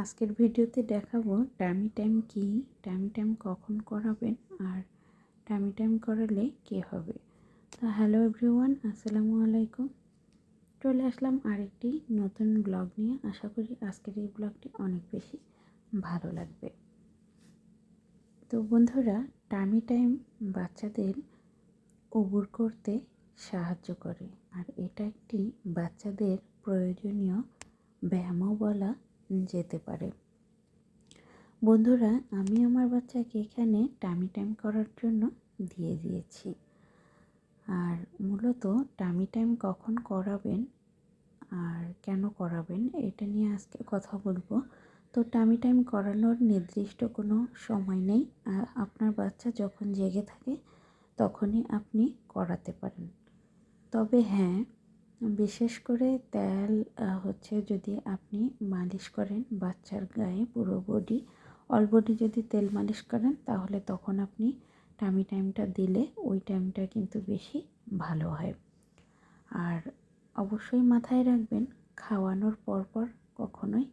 আজকের ভিডিওতে দেখাবো টামি টাইম কি? টামি টাইম কখন করাবেন? আর টামি টাইম করালে কে হবে? তো হ্যালো এভরিওয়ান, আসসালামু আলাইকুম। চলে আসলাম আরেকটি নতুন ব্লগ নিয়ে। আশা করি আজকের এই ব্লগটি অনেক বেশি ভালো লাগবে। তো বন্ধুরা, টামি টাইম বাচ্চাদের উবুর করতে সাহায্য করে। আর এটা একটি বাচ্চাদের প্রয়োজনীয় ব্যায়ামও বলা যেতে পারে। বন্ধুরা, আমি আমার বাচ্চাকে এখানে টামি টাইম করার জন্য দিয়ে দিয়েছি। আর মূলত টামি টাইম কখন করাবেন আর কেন করাবেন এটা নিয়ে আজকে কথা বলব। তো টামি টাইম করানোর নির্দিষ্ট কোনো সময় নেই। আর আপনার বাচ্চা যখন জেগে থাকে, তখনই আপনি করাতে পারেন। তবে হ্যাঁ বিশেষ করে তেল হচ্ছে যদি আপনি মালিশ করেন বাচ্চার গায়ে পুরো বডি অল বডি যদি তেল মালিশ করেন, তাহলে তখন আপনি টামি টাইমটা দিলে ওই টাইমটা কিন্তু বেশি ভালো হয়। আর অবশ্যই মাথায় রাখবেন, খাওয়ানোর পরপর কখনোই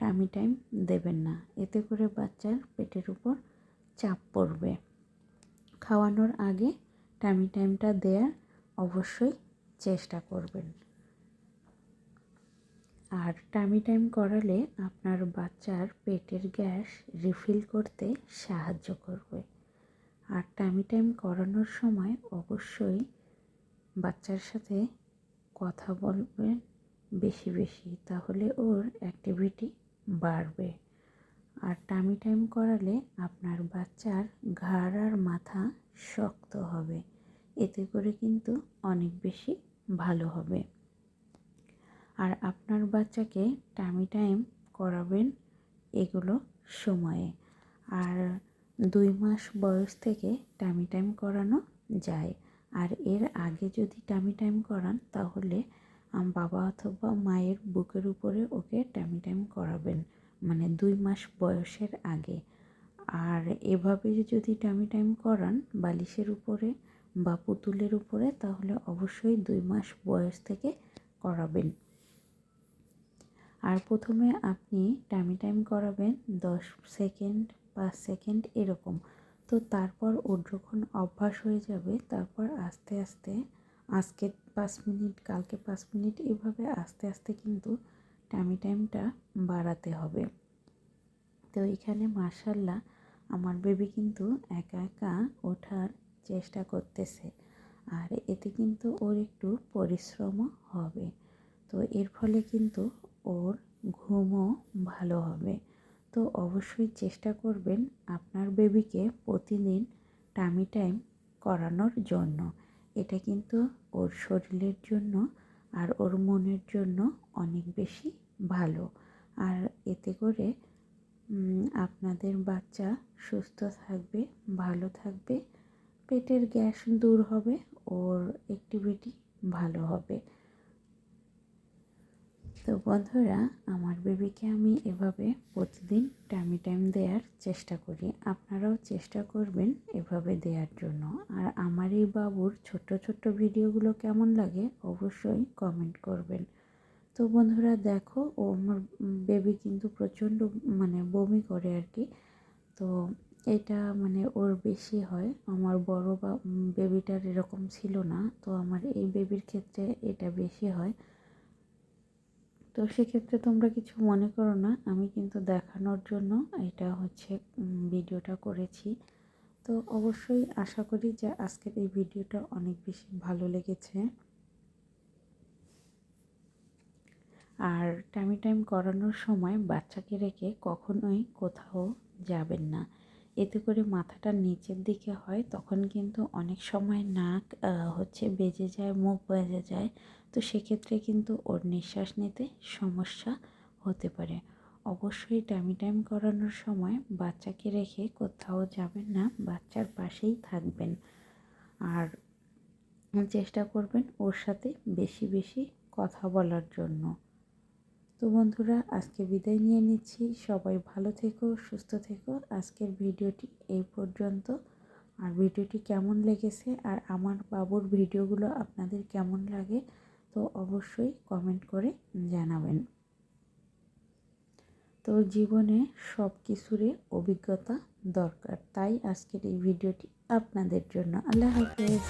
টামি টাইম দেবেন না। এতে করে বাচ্চার পেটের উপর চাপ পড়বে। খাওয়ানোর আগে টামি টাইমটা দেওয়ার অবশ্যই চেষ্টা করবেন। আর টামি টাইম করালে আপনার বাচ্চার পেটের গ্যাস রিফিল করতে সাহায্য করবে। আর টামি টাইম করানোর সময় অবশ্যই বাচ্চার সাথে কথা বলবেন বেশি বেশি, তাহলে ওর অ্যাক্টিভিটি বাড়বে। আর টামি টাইম করালে আপনার বাচ্চার ঘাড় আর মাথা শক্ত হবে। এতে করে কিন্তু অনেক বেশি ভালো হবে। আর আপনার বাচ্চাকে টামি টাইম করাবেন এগুলো সময়ে। আর দুই মাস বয়স থেকে টামি টাইম করানো যায়। আর এর আগে যদি টামি টাইম করান, তাহলে বাবা অথবা মায়ের বুকের উপরে ওকে টামি টাইম করাবেন মানে দুই মাস বয়সের আগে। আর এভাবে যদি টামি টাইম করান, বালিশের উপরে বা পুতুলের উপরে, তাহলে অবশ্যই দুই মাস বয়স থেকে করাবেন। আর প্রথমে আপনি টাইমি টাইম করাবেন, দশ সেকেন্ড পাঁচ সেকেন্ড এরকম। তো তারপর ওর যখন অভ্যাস হয়ে যাবে, তারপর আস্তে আস্তে আজকে পাঁচ মিনিট, কালকে পাঁচ মিনিট, এভাবে আস্তে আস্তে কিন্তু টাইমি টাইমটা বাড়াতে হবে। তো এখানে মার্শাল্লাহ আমার বেবি কিন্তু একা একা ওঠার চেষ্টা করতেছে। আর এতে কিন্তু ওর একটু পরিশ্রমও হবে। তো এর ফলে কিন্তু ওর ঘুমও ভালো হবে। তো অবশ্যই চেষ্টা করবেন আপনার বেবিকে প্রতিদিন টামি টাইম করানোর জন্য। এটা কিন্তু ওর শরীরের জন্য আর ওর মনের জন্য অনেক বেশি ভালো। আর এতে করে আপনাদের বাচ্চা সুস্থ থাকবে, ভালো থাকবে পেটের গ্যাস দূর হবে, ওর অ্যাক্টিভিটি ভালো হবে। তো বন্ধুরা, আমার বেবিকে আমি এভাবে প্রতিদিন টাইমি টাইম দেওয়ার চেষ্টা করি। আপনারাও চেষ্টা করবেন এভাবে দেওয়ার জন্য। আর আমার এই বাবুর ছোট্ট ছোট্ট ভিডিওগুলো কেমন লাগে অবশ্যই কমেন্ট করবেন। তো বন্ধুরা, দেখো, ও আমার বেবি কিন্তু প্রচণ্ড মানে বমি করে আর কি। তো এটা মানে ওর বেশি হয়। আমার বড় বা বেবিটার এরকম ছিল না। তো আমার এই বেবির ক্ষেত্রে এটা বেশি হয়। তো সেক্ষেত্রে তোমরা কিছু মনে করো না। আমি কিন্তু দেখানোর জন্য এটা হচ্ছে ভিডিওটা করেছি। তো অবশ্যই আশা করি যে আজকের এই ভিডিওটা অনেক বেশি ভালো লেগেছে। আর টাইম টাইম করানোর সময় বাচ্চাকে রেখে কখনোই কোথাও যাবেন না। এতে করে মাথাটা নিচের দিকে হয়, তখন কিন্তু অনেক সময় নাক হচ্ছে বেজে যায়, মুখ বেজে যায়। তো সেক্ষেত্রে কিন্তু ওর নিঃশ্বাস নিতে সমস্যা হতে পারে। অবশ্যই টাইমি টাইম করানোর সময় বাচ্চাকে রেখে কোথাও যাবেন না, বাচ্চার পাশেই থাকবেন। আর চেষ্টা করবেন ওর সাথে বেশি বেশি কথা বলার জন্য। তো বন্ধুরা, আজকে বিদায় নিয়ে নিচ্ছি। সবাই ভালো থেকো, সুস্থ থেকো। আজকের ভিডিওটি এই পর্যন্ত। আর ভিডিওটি কেমন লেগেছে আর আমার বাবুর ভিডিওগুলো আপনাদের কেমন লাগে, তো অবশ্যই কমেন্ট করে জানাবেন। তো জীবনে সব কিছুরই অভিজ্ঞতা দরকার। তাই আজকের এই ভিডিওটি আপনাদের জন্য। আল্লাহ হাফেজ।